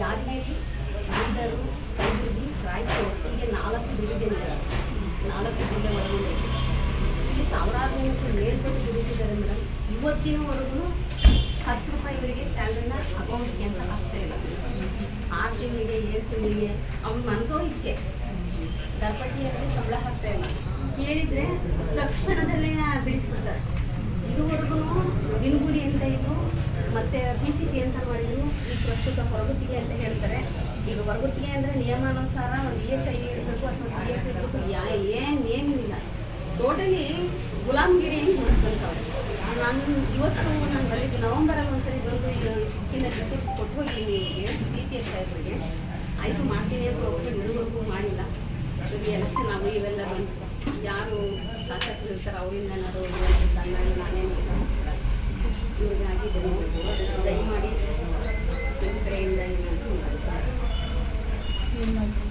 ಯಾದಗಿರಿ ಬೀದರು ಕಲಬುರಗಿ ರಾಯಚೂರು ಹೀಗೆ ನಾಲ್ಕು ಡಿವಿಜನ್ ಇದೆ ನಾಲ್ಕು ಜಿಲ್ಲೆ ಒಳಗೊಂಡಿದೆ ಇಲ್ಲಿ ಸಾವಿರಾರು ಜನಕ್ಕೆ ಮೇಲ್ಪಟ್ಟು ದುಡಿದಿದ್ದಾರೆ ಮೇಡಮ್. ಇವತ್ತಿನವರೆಗೂ ಹತ್ತು ರೂಪಾಯಿ ಇವರಿಗೆ ಸ್ಯಾಲ್ರಿನ ಅಕೌಂಟ್ಗೆ ಅಂತ ಹಾಕ್ತಾ ಇಲ್ಲ. ಆರು ತಿಂಗಳಿಗೆ, ಏಳು ತಿಂಗಳಿಗೆ, ಅವ್ರ ಮನಸ್ಸೋ ಇಚ್ಛೆ. ದರ್ಪಟ್ಟಿಯಲ್ಲಿ ಸಂಬಳ ಹಾಕ್ತಾ ಇಲ್ಲ. ಕೇಳಿದರೆ ತಕ್ಷಣದಲ್ಲೇ ಬಿಡಿಸ್ಬಿಡ್ತಾರೆ. ಇದುವರೆಗೂ ದಿನಗೂಲಿ ಅಂತ ಇದ್ರು, ಮತ್ತೆ ಪಿ ಸಿ ಪಿ ಅಂತ ಮಾಡಿದ್ರು ಪ್ರಸ್ತುತ ಹೊರಗುತ್ತಿಗೆ ಅಂತ ಹೇಳ್ತಾರೆ. ಈಗ ಹೊರಗುತ್ತಿಗೆ ಅಂದರೆ ನಿಯಮಾನುಸಾರ ಒಂದು ಇ ಎಸ್ ಐ ಇರಬೇಕು ಅಥವಾ ಪಿ ಎಫ್ ಇರಬೇಕು. ಯಾ, ಏನು, ಏನಿಲ್ಲ. ಟೋಟಲಿ ಗುಲಾಮ್ಗಿರಿ ಮುಗಿಸ್ಕೊಂತವ್ರೆ. ನಾನು ಇವತ್ತು ನಾನು ಬಂದಿದ್ದು ನವಂಬರಲ್ಲಿ ಒಂದ್ಸರಿ ಬಂದು ಈಗ ಇಕ್ಕಿನ ಜೊತೆ ಕೊಟ್ಟು ಹೋಗಿದ್ದೀನಿ ಇವರಿಗೆ ಡಿ ಸಿ ಎಸ್ ಸಾಹೇಬರಿಗೆ ಆಯಿತು, ಮಾಡ್ತೀನಿ ಅಂತ ಒಬ್ಬರು ಇದುವರೆಗೂ ಮಾಡಿಲ್ಲ. ಎಲೆಕ್ಷನ್ ಅವು ಇವೆಲ್ಲ ಬಂತು. ಯಾರು ಶಾಸಕರು ಇರ್ತಾರೆ ಅವರಿಂದ ಏನಾದ್ರು ಕನ್ನಡ ನಾನೇ yun lang.